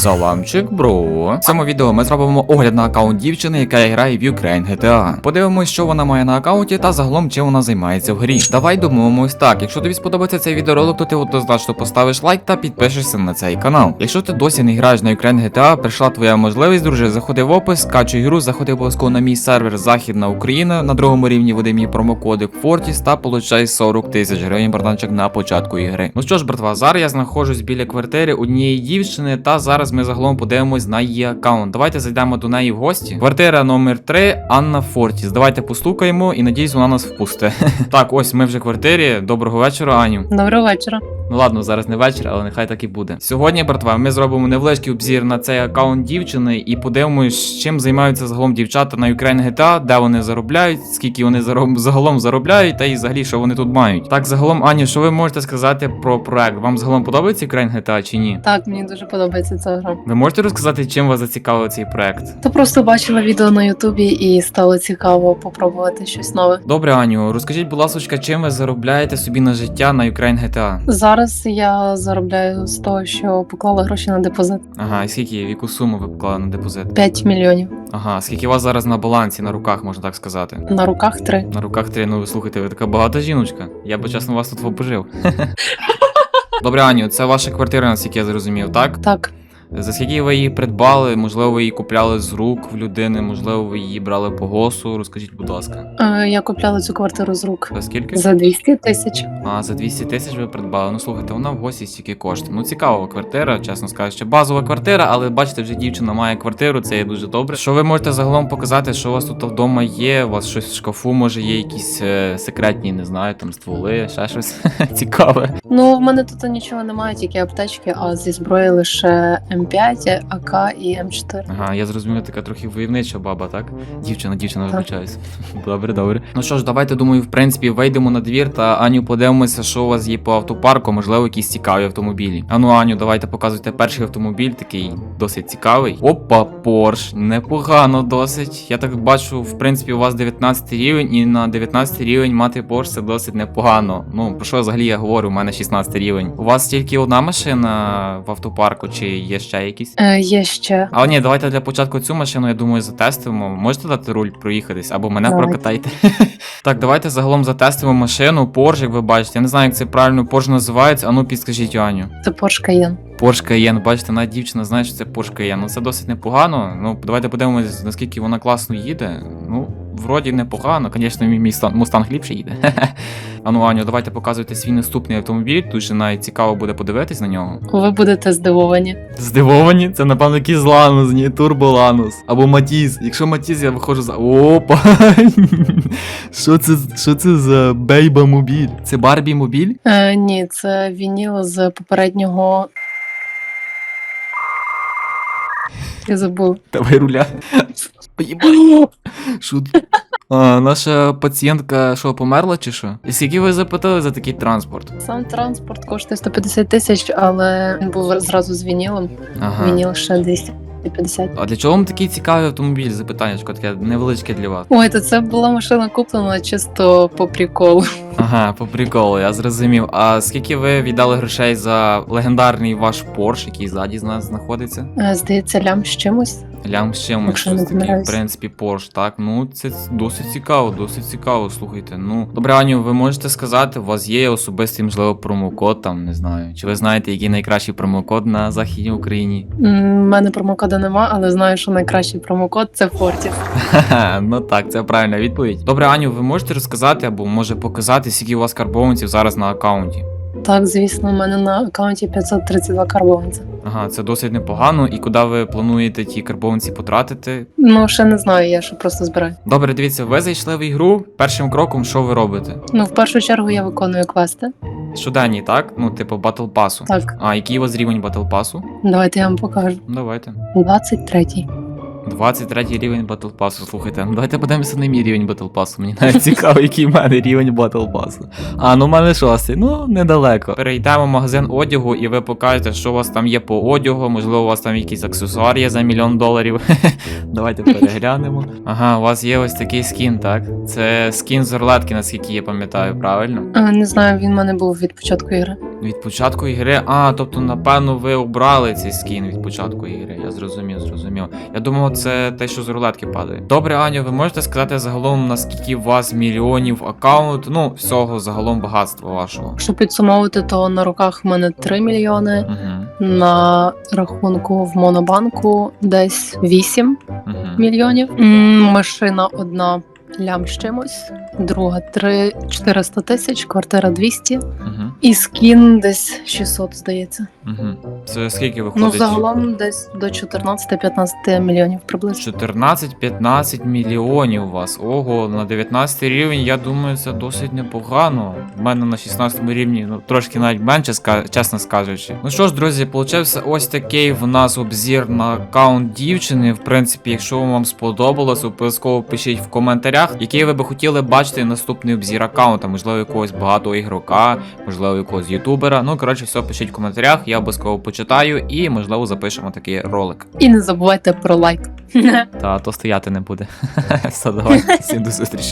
Саламчик, бро. В цьому відео ми зробимо огляд на аккаунт дівчини, яка грає в Ukraine GTA. Подивимось, що вона має на аккаунті та загалом чим вона займається в грі. Давай домовимось так. Якщо тобі сподобається цей відеоролик, то ти однозначно поставиш лайк та підпишешся на цей канал. Якщо ти досі не граєш на Ukraine GTA, прийшла твоя можливість, друже, заходи в опис, скачуй гру, заходи обов'язково на мій сервер Західна Україна на другому рівні введи мій промокодик Fortis та получай 40 тисяч гривень братанчик на початку ігри. Ну що ж, братва, зараз я знаходжусь біля квартири однієї дівчини, та зараз ми загалом подивимось на її аккаунт. Давайте зайдемо до неї в гості. Квартира номер 3 Анна Фортіс. Давайте постукаємо і надіюсь, вона нас впусте. так, ось ми вже в квартирі. Доброго вечора, Аню. Доброго вечора. Ну ладно, зараз не вечір, але нехай так і буде. Сьогодні, братва, ми зробимо невеличкий обзір на цей аккаунт дівчини і подивимось, чим займаються загалом дівчата на Ukraine GTA, де вони заробляють, скільки вони зароб- загалом заробляють, та і взагалі що вони тут мають. Так, загалом, Аню, що ви можете сказати про проект? Вам загалом подобається Ukraine GTA чи ні? Так, мені дуже подобається ця гра. Ви можете розказати, чим вас зацікавив цей проект? Та просто бачила відео на Ютубі і стало цікаво попробувати щось нове. Добре, Аню, розкажіть, будь ласка, чим ви заробляєте собі на життя на Ukraine GTA? Зараз я заробляю з того, що поклала гроші на депозит Ага, і скільки, в яку суму ви поклали на депозит? 5 мільйонів. Ага, скільки у вас зараз на балансі, на руках, можна так сказати? На руках три. На руках три, ну ви слухайте, ви така багата жіночка. Я би чесно вас тут побожив. Добре, Аню, це ваша квартира, наскільки я зрозумів, так? Так, За скільки ви її придбали? Можливо, ви її купляли з рук в людини, можливо, ви її брали по госу. Розкажіть, будь ласка. е, я купляла цю квартиру з рук За скільки? за 200 тисяч. А, за 200 тисяч ви придбали. Ну слухайте, вона в гості стільки коштує. Ну цікава квартира, чесно скажучи. Базова квартира, але бачите, вже дівчина має квартиру, це є дуже добре. Що ви можете загалом показати, що у вас тут вдома є? У вас щось в шкафу, може є якісь е, секретні, не знаю, там стволи, ще щось цікаве. Ну, в мене тут нічого немає, тільки аптечки, а зі зброї лише М5, АК і М4. Ага, я зрозумів, така трохи войовнича баба, так? Дівчина, дівчина, вибачаюсь. Добре, добре. Ну що ж, давайте думаю, в принципі, вийдемо на двір та Аню подивимося, що у вас є по автопарку, можливо, якісь цікаві автомобілі. Ану, Аню, давайте показуйте перший автомобіль, такий досить цікавий. Опа, Порш, непогано досить. Я так бачу, в принципі, у вас 19 рівень, і на 19 рівень мати Порш це досить непогано. Ну, про що взагалі я говорю? У мене 16 рівень. У вас тільки одна машина в автопарку, чи є ще якісь? Е, є ще. Але ні, давайте для початку цю машину, я думаю, затестимо. Можете дати руль проїхатись або мене Давайте. прокатайте. так, давайте загалом затестимо машину. Porsche, як ви бачите. Я не знаю, як це правильно Porsche називається. Ану, підскажіть Аню. Це Porsche Cayenne. Porsche Cayenne, бачите, навіть дівчина знає, що це Porsche Cayenne. Ну це досить непогано. Ну, давайте подивимось, наскільки вона класно їде. Ну, вроді непогано. Звісно, мій мій стан- Мустанг ліпше їде. Ану, Аню, давайте показуйте свій наступний автомобіль. Тут же навіть цікаво буде подивитись на нього. Ви будете здивовані. Здивовані? Це напевно якийсь Ланус, ні, Турболанус. Або Матіз. Якщо Матіз, я виходжу за. Опа! Що це, що це за бейба мобіль? Це Барбі мобіль? Е, ні, це вініл з попереднього. Я забув. Давай руля. Що? А, наша пацієнтка що, померла чи що? І скільки ви запитали за такий транспорт? Сам транспорт коштує 150 тисяч, але він був зразу з вінілом. Ага. Вініл ще 250. А для чого вам такий цікавий автомобіль? Запитаннячко таке невеличке для вас. Ой, то це була машина куплена чисто по приколу. Ага, по приколу, я зрозумів. А скільки ви віддали грошей за легендарний ваш Порш, який ззаді з нас знаходиться? Е, Здається, лям з чимось. Лям Якщо щось таке, в принципі, Порш, так? Ну, це досить цікаво, досить цікаво, слухайте. Ну, добре, Аню, ви можете сказати, у вас є особистий, можливо, промокод, там, не знаю. Чи ви знаєте, який найкращий промокод на Західній Україні? У мене промокода нема, але знаю, що найкращий промокод це. Ха-ха, ну так, це правильна відповідь. Добре, Аню, ви можете розказати або може показати, скільки у вас карбованців зараз на аккаунті? Так, звісно, у мене на аккаунті 532 карбованця. Ага, це досить непогано. І куди ви плануєте ті карбованці потратити? Ну, ще не знаю, я ще просто збираю. Добре, дивіться, ви зайшли в ігру. Першим кроком, що ви робите? Ну, в першу чергу я виконую квести. Щоденні, так? Ну, типу, батл пасу. Так, А який у вас рівень батл пасу? давайте я вам покажу. Давайте. 23-й. 23 рівень батл пасу. Слухайте, ну давайте подивимося на мій рівень батл пасу. Мені навіть цікаво, який в мене рівень батл пасу. А, ну в мене шостий, ну недалеко. Перейдемо в магазин одягу, і ви покажете, що у вас там є по одягу. Можливо, у вас там якийсь аксесуар є за мільйон доларів. Давайте переглянемо. Ага, у вас є ось такий скін, так? Це скін з рулетки, наскільки я пам'ятаю, правильно? Е, Не знаю, він в мене був від початку ігри. Від початку ігри. А, тобто, напевно, ви обрали цей скін від початку ігри. Я зрозумів, зрозумів. Я думав, це те, що з рулетки падає. Добре, Аню, ви можете сказати загалом, наскільки у вас мільйонів аккаунт, ну, всього загалом багатства вашого. Якщо підсумовувати, то на руках в мене 3 мільйони. Угу. На рахунку в монобанку десь 8 Угу. мільйонів. М, Машина одна лям з чимось, друга 3 400 тисяч, квартира 200 Угу. і скін десь 600, здається. Угу. Це скільки виходить? Ну загалом десь до 14-15 мільйонів приблизно. 14-15 мільйонів у вас. Ого, на 19 рівень, я думаю, це досить непогано. У мене на 16 рівні, ну трошки навіть менше, чесно скажучи. Ну що ж, друзі, получився ось такий в нас обзір на аккаунт дівчини. В принципі, якщо вам сподобалось, обов'язково пишіть в коментарях, який ви би хотіли бачити наступний обзір аккаунта. Можливо, якогось багатого ігрока, можливо, якогось ютубера. Ну, коротше, все пишіть в коментарях, я обов'язково почитаю і, можливо, запишемо такий ролик. І не забувайте про лайк. Та то стояти не буде. Все, давай, всім до зустрічі.